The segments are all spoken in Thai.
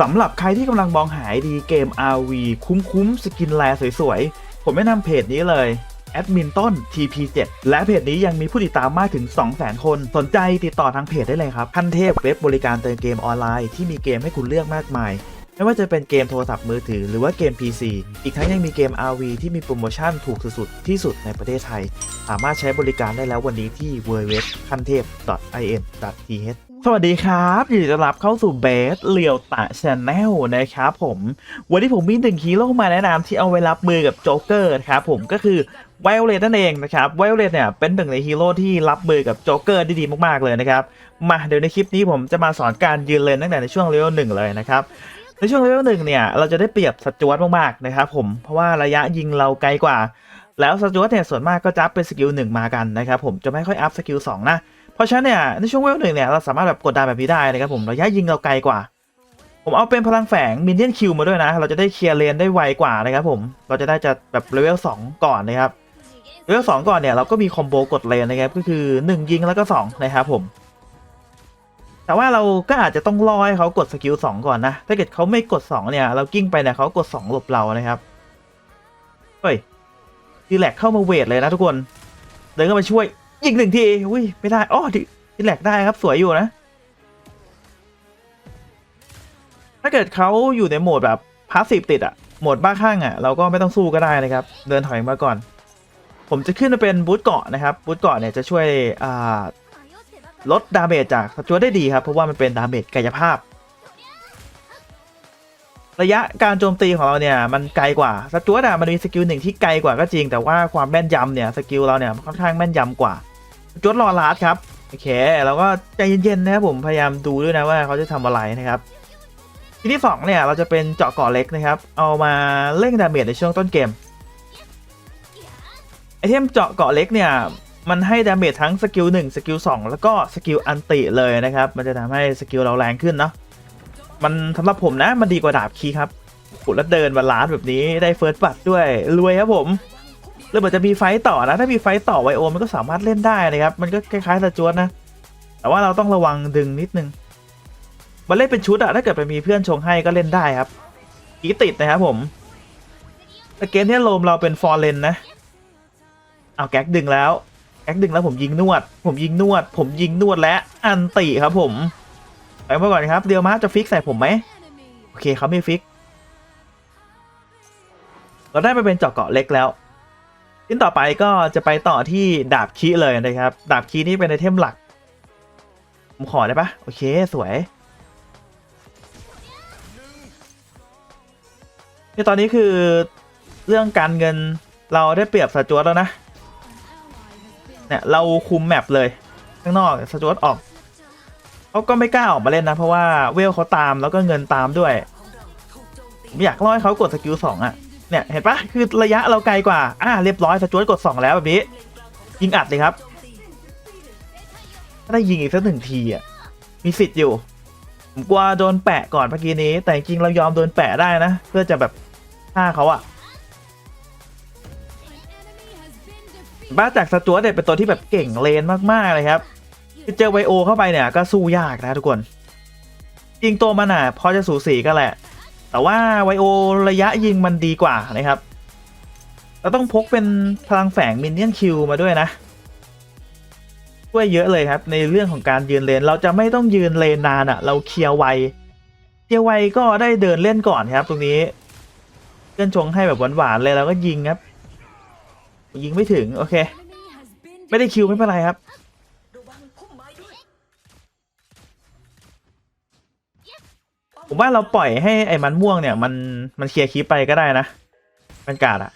สำหรับใครที่กำลังมองหาดีเกม RV คุ้มๆ สกินแลสวยๆ ผมแนะนำเพจนี้เลยแอดมินต้น TP7 และเพจนี้ยังมีผู้ติดตามมากถึง 200,000 คน สนใจติดต่อทางเพจได้เลยครับขั้นเทพเว็บบริการเติมเกมออนไลน์ที่มีเกมให้คุณเลือกมากมาย ไม่ว่าจะเป็นเกมโทรศัพท์มือถือหรือว่าเกม PC อีกทั้งยังมีเกม RV ที่มีโปรโมชั่นถูกสุดๆที่สุดในประเทศไทย สามารถใช้บริการได้แล้ววันนี้ที่ www คันเทพ .in.th สวัสดีครับยินดีต้อนรับเข้าสู่เบสเลียวตะชแนลนะครับผมวันนี้ผมมีหนึ่งฮีโร่มาแนะนำที่เอาไว้รับมือกับโจ๊กเกอร์ครับผมก็คือไวโอเลตนั่นเองนะครับไวโอเลตเนี่ยเป็นหนึ่งในฮีโร่ที่รับมือกับโจ๊กเกอร์ได้ดีมากๆเลยนะครับมาเดี๋ยวในคลิปนี้ผมจะมาสอนการยืนเลนตั้งแต่ในช่วงเลเวลหนึ่งเลยนะครับในช่วงเลเวลหนึ่งเนี่ยเราจะได้เปรียบสจวตมากๆนะครับผมเพราะว่าระยะยิงเราไกลกว่า แล้วสจวตเนี่ยส่วนมากก็จะอัพเป็นสกิลหนึ่งมากันนะครับผมจะไม่ค่อยอัพสกิลสองนะ เพราะฉะนั้นเนี่ยในช่วงเวลหนึ่งเนี่ยเราสามารถแบบกดดันแบบนี้ได้นะครับผมระยะยิงเราไกลกว่า ผมเอาเป็นพลังแฝงมินเนี่ยนคิวมาด้วยนะ เราจะได้เคลียร์เลนได้ไวกว่านะครับผมเราจะได้จะแบบเลเวลสองก่อนนะครับเลเวลสองก่อนเนี่ยเราก็มีคอมโบกดเลนนะครับก็คือหนึ่งยิงแล้วก็สองนะครับผม แต่ว่าเราก็อาจจะต้องรอให้เขากดสกิลสองก่อนนะ ถ้าเกิดเขาไม่กดสองเนี่ย เรากิ้งไปเนี่ยเขากดสองหลบเรานะครับเฮ้ยดีแลกเข้ามาเวทเลยนะทุกคน เดินเข้ามาช่วย ยิงหนึ่งทีอุ้ยไม่ได้อ๋อดีดีแลกได้ครับสวยอยู่นะ ถ้าเกิดเขาอยู่ในโหมดแบบพาสซีฟติดอะโหมดบ้าข้างอะเราก็ไม่ต้องสู้ก็ได้นะครับ เดินถอยมาก่อน ผมจะขึ้นมาเป็นบูทเกาะนะครับบูทเกาะเนี่ยจะช่วยอ่าลดดาเมจจากสจวตได้ดีครับ เพราะว่ามันเป็นดาเมจกายภาพ ระยะการโจมตีของเราเนี่ยมันไกลกว่าสจวตอะมันมีสกิลหนึ่งที่ไกลกว่าก็จริง แต่ว่าความแม่นยำเนี่ยสกิลเราเนี่ยค่อนข้างแม่นยำกว่า จวตรอลาดครับโอเคเราก็ใจเย็นๆนะครับผมพยายามดูด้วยนะว่าเขาจะทำอะไรนะครับทีที่สองเนี่ยเราจะเป็นเจาะเกาะเล็กนะครับ เอามาเร่งดาเมจในช่วงต้นเกมไอเทมเจาะเกาะเล็กเนี่ยมันให้ดาเมจทั้งสกิล1สกิล2แล้วก็สกิลอันติเลยนะครับ มันจะทำให้สกิลเราแรงขึ้นเนาะมันสำหรับผมนะมันดีกว่าดาบคีครับขุดแล้วเดินบาลานซ์แบบนี้ได้เฟิร์สบัตด้วยรวยครับผม แล้วเหมือนจะมีไฟต่อนะ ถ้ามีไฟต่อไวโอมันก็สามารถเล่นได้นะครับ มันก็คล้ายๆสจวตนะ แต่ว่าเราต้องระวังดึงนิดนึงมันเล่นเป็นชุดอะถ้าเกิดไปมีเพื่อนชงให้ก็เล่นได้ครับกีติดนะครับผมแต่เกมนี้โลมเราเป็นฟอร์เรนนะเอาแก๊กดึงแล้วแอคดึงแล้วผมยิงนวด ผมยิงนวด ผมยิงนวดและอันติครับผมไปมาก่อนครับเดียวมาจะฟิกใส่ผมไหมโอเคเขาไม่ฟิก เราได้ไปเป็นเจาะเกาะเล็กแล้ว ชิ้นต่อไปก็จะไปต่อที่ดาบคีเลยนะครับ ดาบคีนี่เป็นไอเทมหลัก ผมขอได้ปะโอเค สวยนี่ตอนนี้คือเรื่องการเงินเราได้เปรียบสจวตแล้วนะ เนี่ย เราคุมแมปเลย ข้างนอกสจวตออกเขาก็ไม่กล้าออกมาเล่นนะ เพราะว่าเวลเขาตามแล้วก็เงินตามด้วยผมอยากรอให้เขากดสกิลสองอะ เนี่ยเห็นปะคือระยะเราไกลกว่า อ่าเรียบร้อยสจวตกดสองแล้วแบบนี้ ยิงอัดเลยครับถ้าได้ยิงอีกสักหนึ่งทีอะมีสิทธิ์อยู่ ผมกลัวโดนแปะก่อนเมื่อกี้นี้ แต่จริงเรายอมโดนแปะได้นะ เพื่อจะแบบฆ่าเขาอะบ้าจากสจวตเนี่ยเป็นตัวที่แบบเก่งเลนมากๆเลยครับเจอไวโอเข้าไปเนี่ยก็สู้ยากนะทุกคน จริงตัวมันอะพอจะสูสีกันแหละ แต่ว่าไวโอระยะยิงมันดีกว่านะครับ เราต้องพกเป็นพลังแฝงมินเนี่ยนคิวมาด้วยนะช่วยเยอะเลยครับ ในเรื่องของการยืนเลน เราจะไม่ต้องยืนเลนนานอะ เราเคลียร์ไวเคลียร์ไวก็ได้เดินเล่นก่อนครับ ตรงนี้เพื่อนชงให้แบบหวานๆเลยเราก็ยิงครับ ยิงไม่ถึงโอเค ไม่ได้คิวไม่เป็นไรครับ ผมว่าเราปล่อยให้ไอ้มันม่วงเนี่ยมันมันเคลียร์คลิปไปก็ได้นะมันกาดอะ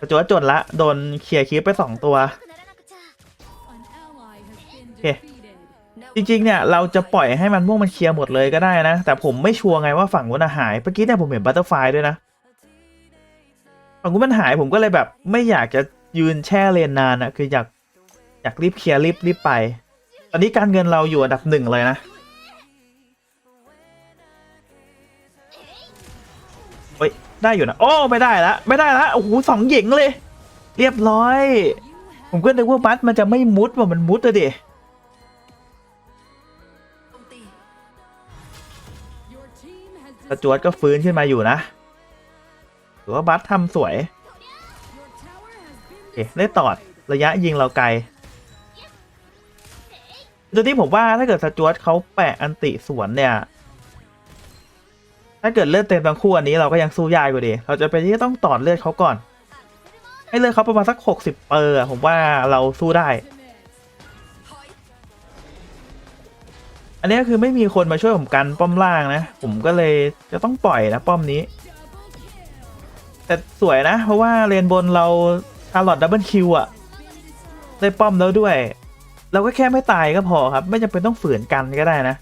กระจวดจนละโดนเคลียร์คลิปไปสองตัวโอเคจริงๆเนี่ยเราจะปล่อยให้มันม่วงมันเคลียร์หมดเลยก็ได้นะ แต่ผมไม่ชัวร์ไงว่าฝั่งนู้นหายเมื่อกี้เนี่ยผมเห็นบัตเตอร์ไฟด้วยนะฝั่งกูมันหายผมก็เลยแบบ ไม่อยากจะยืนแช่เลนนานอะคืออยากอยากรีบเคลียร์รีบรีบไป ตอนนี้การเงินเราอยู่อันดับหนึ่งเลยนะ ฮ้ย ได้อยู่นะ โอ้ ไม่ได้ละไม่ได้ละโอ้โหสองหญิงเลย เรียบร้อย ผมก็นึกว่าบัสมันจะไม่มุดว่ามันมุดอะดิสจวตก็ฟื้นขึ้นมาอยู่นะถือว่าบัสทำสวยโอเคได้ตอดระยะยิงเราไกลโดยที่ผมว่าถ้าเกิดสจวตเขาแปะอันติสวนเนี่ย ถ้าเกิดเลือดเต็มทั้งคู่อันนี้เราก็ยังสู้ยากอยู่ดี เราจะเป็นที่ต้องตอดเลือดเขาก่อน ให้เลือดเขาประมาณสักหกสิบเปอร์อะผมว่าเราสู้ได้ อันนี้คือไม่มีคนมาช่วยผมกันป้อมล่างนะ ผมก็เลยจะต้องปล่อยนะป้อมนี้ แต่สวยนะ เพราะว่าเลนบนเราชาร์ลอตดับเบิลคิวอะได้ป้อมแล้วด้วย เราก็แค่ไม่ตายก็พอครับ ไม่จำเป็นต้องฝืนกันก็ได้นะ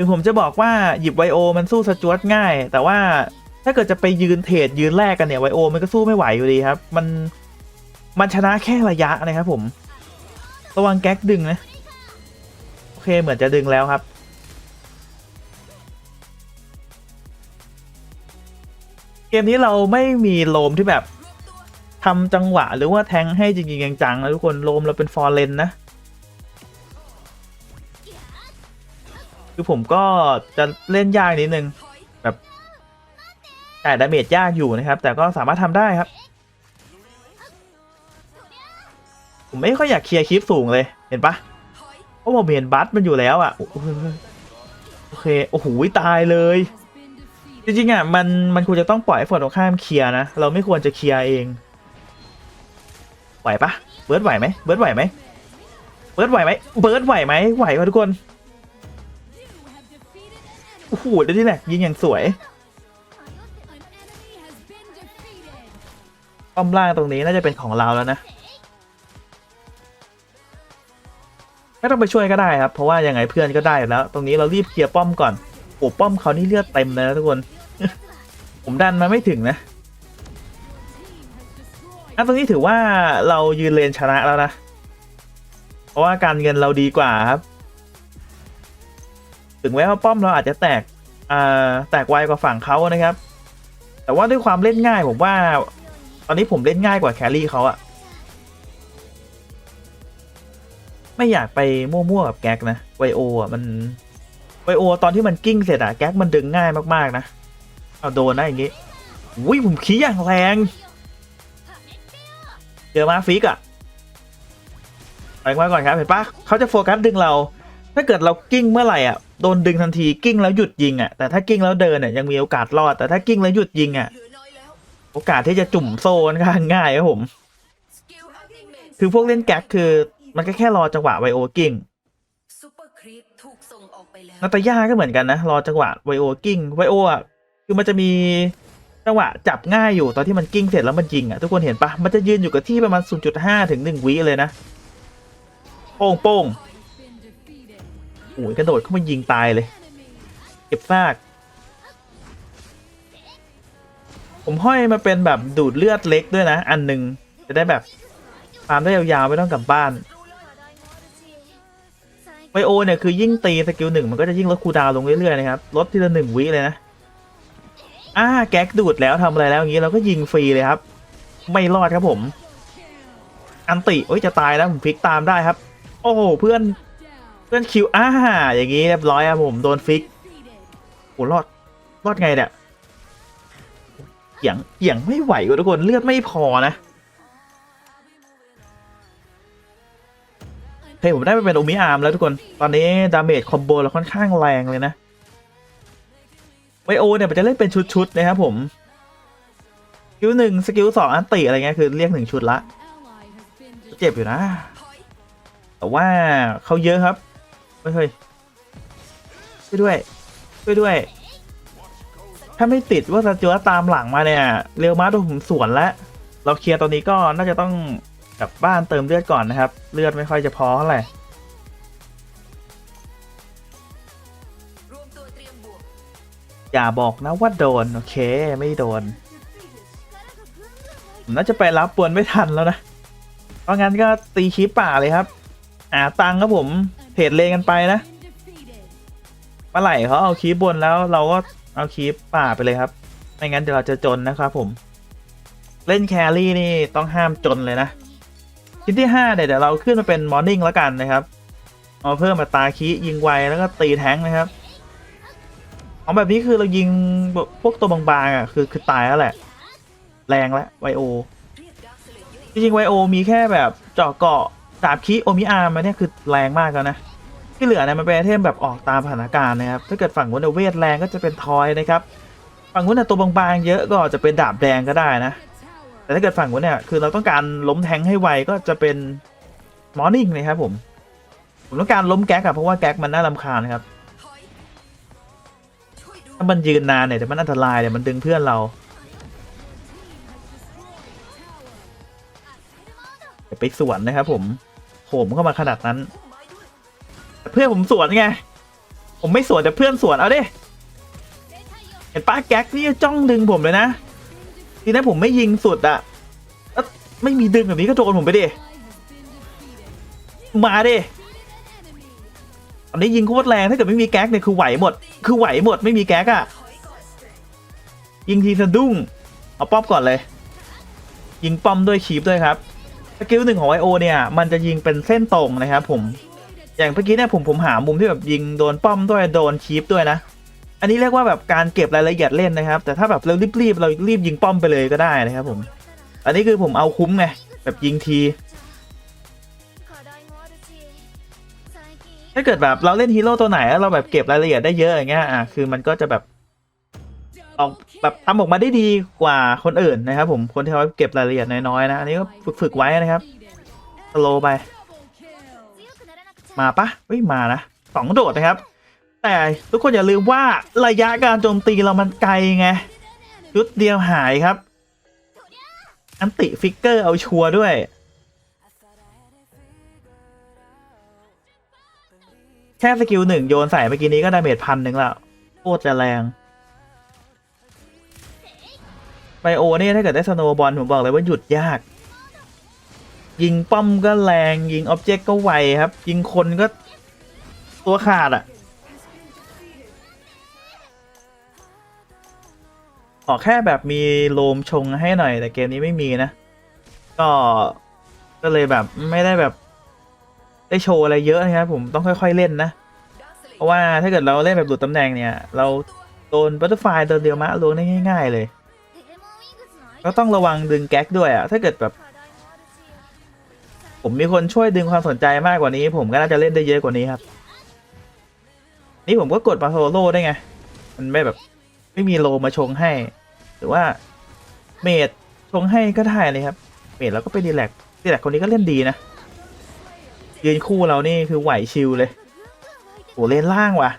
ถึงผมจะบอกว่าหยิบไวโอมันสู้สจวตง่าย แต่ว่าถ้าเกิดจะไปยืนเทรดยืนแลกกันเนี่ยไวโอมันก็สู้ไม่ไหวอยู่ดีครับ มันมันชนะแค่ระยะนะครับผม ระวังแก๊กดึงนะ โอเคเหมือนจะดึงแล้วครับ เกมนี้เราไม่มีโลมที่แบบทำจังหวะหรือว่าแทงให้จริงๆจังๆนะทุกคนโลมเราเป็นฟอร์เรนนะ คือผมก็จะเล่นยากนิดนึง แบบแต่ดาเมจยากอยู่นะครับ แต่ก็สามารถทำได้ครับ ผมไม่ค่อยอยากเคลียร์คลิปสูงเลยเห็นปะเพราะผมเห็นบัสมันอยู่แล้วอะโอเคโอ้โหตายเลย จริงๆอะมันมันควรจะต้องปล่อยให้ฝ่ายตรงข้ามเคลียร์นะเราไม่ควรจะเคลียร์เองไหวปะเบิร์ดไหวไหมเบิร์ดไหวไหมเบิร์ดไหวไหมเบิร์ดไหวไหมไหวปะทุกคน โอ้โหเดี๋ยวนี่แหละยิงอย่างสวยป้อมล่างตรงนี้น่าจะเป็นของเราแล้วนะไม่ต้องไปช่วยก็ได้ครับ เพราะว่ายังไงเพื่อนก็ได้แล้ว ตรงนี้เรารีบเคลียร์ป้อมก่อนโอ้ป้อมเขานี่เลือดเต็มเลยนะทุกคน ผมดันมาไม่ถึงนะอันตรงนี้ถือว่าเรายืนเลนชนะแล้วนะ เพราะว่าการเงินเราดีกว่าครับ ถึงแม้ว่าป้อมเราอาจจะแตกอ่าแตกไวกว่าฝั่งเขานะครับ แต่ว่าด้วยความเล่นง่ายผมว่า ตอนนี้ผมเล่นง่ายกว่าแครี่เขาอะไม่อยากไปมั่วๆกับแก๊กนะไวโออะมันไวโอ ตอนที่มันกิ้งเสร็จอะแก๊กมันดึงง่ายมากๆนะเอาโดนนะอย่างงี้อุ้ยผมขี้อย่างแรงเจอมาฟิกอะไปมาก่อนครับเห็นปะเขาจะโฟกัสดึงเรา ถ้าเกิดเรากิ้งเมื่อไหร่อะโดนดึงทันทีกิ้งแล้วหยุดยิงอะแต่ถ้ากิ้งแล้วเดินเนี่ยยังมีโอกาสรอด แต่ถ้ากิ้งแล้วหยุดยิงอะโอกาสที่จะจุ่มโซ่ค่อนข้างง่ายครับผม คือพวกเล่นแก๊กคือ มันก็แค่รอจังหวะไวโอกิ้งนาตาย่าก็เหมือนกันนะ รอจังหวะไวโอกิ้งไวโออะคือมันจะมีจังหวะจับง่ายอยู่ตอนที่มันกิ้งเสร็จแล้วมันยิงอะทุกคนเห็นปะมันจะยืนอยู่กับที่ประมาณ0.5ถึง1วิเลยนะโป้งโป้ง อ้ยกระโดดเข้ามายิงตายเลย เก็บซาก ผมห้อยมาเป็นแบบดูดเลือดเล็กด้วยนะ อันหนึ่งจะได้แบบตามได้ยาวๆไม่ต้องกลับบ้านไวโอเนี่ยคือยิ่งตีสกิลหนึ่งมันก็จะยิ่งลดคูดาวลงเรื่อยๆนะครับลดทีละหนึ่งวิเลยนะอ่าแก๊กดูดแล้วทำอะไรแล้วอย่างนี้เราก็ยิงฟรีเลยครับ ไม่รอดครับผม อันติโอ้ยจะตายแล้วผมพลิกตามได้ครับ โอ้โหเพื่อน เพื่อนคิวอ่าอย่างนี้เรียบร้อยครับผมโดนฟิกโอ้รอดรอดไงเนี่ยเกี่ยงเกี่ยงไม่ไหวว่ะทุกคนเลือดไม่พอนะเฮ้ยผมได้ไปเป็นโอมิอาร์มแล้วทุกคนตอนนี้ดาเมจคอมโบเราค่อนข้างแรงเลยนะไวโอเนี่ยมันจะเล่นเป็นชุดๆนะครับผมสกิลหนึ่งสกิลสองอันติอะไรเงี้ยคือเรียกหนึ่งชุดละ เจ็บอยู่นะ แต่ว่าเขาเยอะครับ เฮ้ยช่วยด้วยช่วยด้วย ถ้าไม่ติดว่าจะเจอตามหลังมาเนี่ย เร็วมาโดนผมสวนแล้วเราเคลียร์ตอนนี้ก็น่าจะต้องกลับบ้านเติมเลือดก่อนนะครับ เลือดไม่ค่อยจะพอเท่าไหร่อย่าบอกนะว่าโดน โอเค ไม่โดนผมน่าจะไปรับปวนไม่ทันแล้วนะ เพราะงั้นก็ตีคีปป่าเลยครับ อ่าตังค์ครับผม ดเลนกันไปนะเมื่อไหร่เขาเอาคีบบนแล้วเราก็เอาคีปป่าไปเลยครับ ไม่งั้นเดี๋ยวเราจะจนนะครับผม เล่นแครี่นี่ต้องห้ามจนเลยนะ ชิ้นที่ห้าเนี่ยเดี๋ยวเราขึ้นมาเป็นมอร์นิ่งแล้วกันนะครับ เอาเพิ่มมาตาคียิงไวแล้วก็ตีแท้งนะครับของแบบนี้คือเรายิงพวกตัวบางๆอะคือคือตายแล้วแหละ แรงแล้วไวโอจริงๆไวโอมีแค่แบบเจาะเกาะดาบคีโอมิอาร์มาเนี่ยคือแรงมากแล้วนะ ที่เหลือเนี่ยมันเป็นไอเทมแบบออกตามสถานการณ์นะครับถ้าเกิดฝั่งนู้นเนยเวทแรงก็จะเป็นทอยนะครับฝั่งนู้นเนี่ยตัวบางๆเยอะก็จะเป็นดาบแดงก็ได้นะแต่ถ้าเกิดฝั่งนู้นเนี่ยคือเราต้องการล้มแทงให้ไวก็จะเป็นมอร์นิ่งนะครับผมผมต้องการล้มแก๊กอะเพราะว่าแก๊กมันน่ารำคาญนะครับถ้ามันยืนนานเนี่ยเดี๋ยวมันอันตรายเดี๋ยมันดึงเพื่อนเราอย่าไปสวนนะครับผมโหมเข้ามาขนาดนั้น เพื่อนผมสวนไง ผมไม่สวนแต่เพื่อนสวนเอาดิเห็นป้าแก๊กนี่จ้องดึงผมเลยนะทีนั้นผมไม่ยิงสุดอะแล้วไม่มีดึงแบบนี้ก็โดนผมไปดิมาดิตอนนี้ยิงโคตรแรงถ้าเกิดไม่มีแก๊กเนี่ยคือไหวหมด คือไหวหมดไม่มีแก๊กอะยิงทีสะดุ้งเอาป้อมก่อนเลย ยิงป้อมด้วยคีบด้วยครับสกิลหนึ่งของไอโอเนี่ย มันจะยิงเป็นเส้นตรงนะครับผม อย่างเมื่อกี้เนี่ยผมผมหามุมที่แบบยิงโดนป้อมด้วยโดนคีบด้วยนะ อันนี้เรียกว่าแบบการเก็บรายละเอียดเล่นนะครับ แต่ถ้าแบบเรารีบๆเรารีบยิงป้อมไปเลยก็ได้นะครับผม อันนี้คือผมเอาคุ้มไงแบบยิงทีถ้าเกิดแบบเราเล่นฮีโร่ตัวไหนแล้วเราแบบเก็บรายละเอียดได้เยอะอย่างเงี้ยอะคือมันก็จะแบบออกแบบทำออกมาได้ดีกว่าคนอื่นนะครับผมคนที่เขาเก็บรายละเอียดน้อยๆนะอันนี้ก็ฝึกๆไว้นะครับสโลไป มาปะเฮ้ยมานะสองโดดนะครับ แต่ทุกคนอย่าลืมว่าระยะการโจมตีเรามันไกลไงชุดเดียวหายครับ อันติฟิกเกอร์เอาชัวร์ด้วยแค่สกิลหนึ่งโยนใส่เมื่อกี้นี้ก็ดาเมจพันหนึ่งแล้วโคตรจะแรงไบโอเนี่ยถ้าเกิดได้สโนว์บอลผมบอกเลยว่าหยุดยาก ยิงป้อมก็แรง ยิงอ็อบเจกต์ก็ไวครับ ยิงคนก็ตัวขาดอะ่ะขอแค่แบบมีโลมชงให้หน่อย แต่เกมนี้ไม่มีนะ ก็ก็เลยแบบไม่ได้แบบ ได้โชว์อะไรเยอะนะครับผมต้องค่อย ๆเล่นนะ เพราะว่าถ้าเกิดเราเล่นแบบหลุดตำแหน่งเนี่ย เราโดนบัตเตอร์ไฟตัวเดียวมะลวงได้ง่าย ๆ เลย ก็ต้องระวังดึงแก๊กด้วยอะถ้าเกิดแบบ ผมมีคนช่วยดึงความสนใจมากกว่านี้ ผมก็น่าจะเล่นได้เยอะกว่านี้ครับ นี่ผมก็กดมาโซโล่ได้ไง มันไม่แบบ ไม่มีโลมาชงให้ หรือว่าเมดชงให้ก็ได้เลยครับ เมดเราก็ไปดีแลกดีแลกคนนี้ก็เล่นดีนะยืนคู่เรานี่คือไหวชิลเลยโหเล่นล่างว่ะ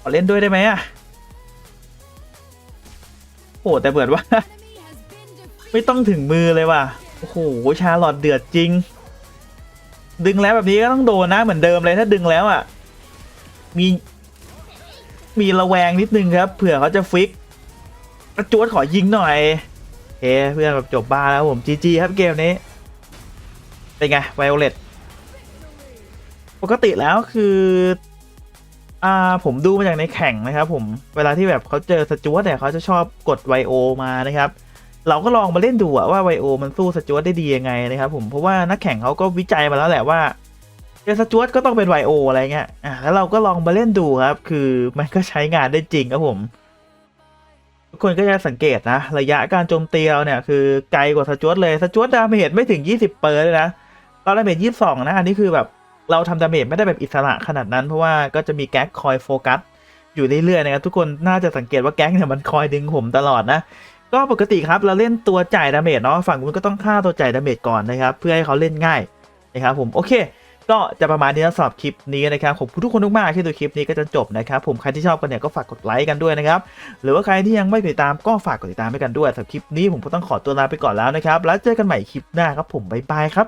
ขอเล่นด้วยได้ไหมอะโหแต่เบิดว่า ไม่ต้องถึงมือเลยว่ะ โอ้โหชาลอดเดือดจริง ดึงแล้วแบบนี้ก็ต้องโดนนะเหมือนเดิมเลยถ้าดึงแล้วอะ มี มีระแวงนิดนึงครับเผื่อเขาจะฟิกกระจวดขอยิงหน่อยเฮ้เพื่อนแบบจบบ้าแล้วผมจีจีครับเกมนี้ เป็นไงไวโอเลตปกติแล้วคืออ่าผมดูมาจากในแข่งนะครับผมเวลาที่แบบเขาเจอสจวตเนี่ยเขาจะชอบกดไวโอมานะครับ เราก็ลองมาเล่นดูอะว่าไวโอมันสู้สจวตได้ดียังไงนะครับผมเพราะว่านักแข่งเขาก็วิจัยมาแล้วแหละว่าเจอสจวตก็ต้องเป็นไวโออะไรเงี้ยอ่าแล้วเราก็ลองมาเล่นดูครับ คือมันก็ใช้งานได้จริงครับผมทุกคนก็จะสังเกตนะ ระยะการโจมตีเราเนี่ยคือไกลกว่าสจวตเลยสจวตดาเมจไม่ถึง 20 เปอร์เลยนะเราดาเมจ22นะอันนี้คือแบบเราทำดาเมจไม่ได้แบบอิสระขนาดนั้น เพราะว่าก็จะมีแก๊กคอยโฟกัสอยู่เรื่อยๆนะครับทุกคนน่าจะสังเกตว่าแก๊งเนี่ยมันคอยดึงผมตลอดนะ ก็ปกติครับเราเล่นตัวจ่ายดาเมจเนาะฝั่งนู้นก็ต้องฆ่าตัวจ่ายดาเมจก่อนนะครับ เพื่อให้เขาเล่นง่ายนะครับผมโอเค ก็จะประมาณนี้นะสำหรับคลิปนี้นะครับขอบคุณทุกคนมากๆที่ดูคลิปนี้ก็จะจบนะครับผมใครที่ชอบกันเนี่ยก็ฝากกดไลค์กันด้วยนะครับหรือว่าใครที่ยังไม่ติดตามก็ฝากกดติดตามให้กันด้วยสำหรับคลิปนี้ผมก็ต้องขอตัวลาไปก่อนแล้วนะครับแล้วเจอกันใหม่คลิปหน้าครับผมบ๊ายบายครับ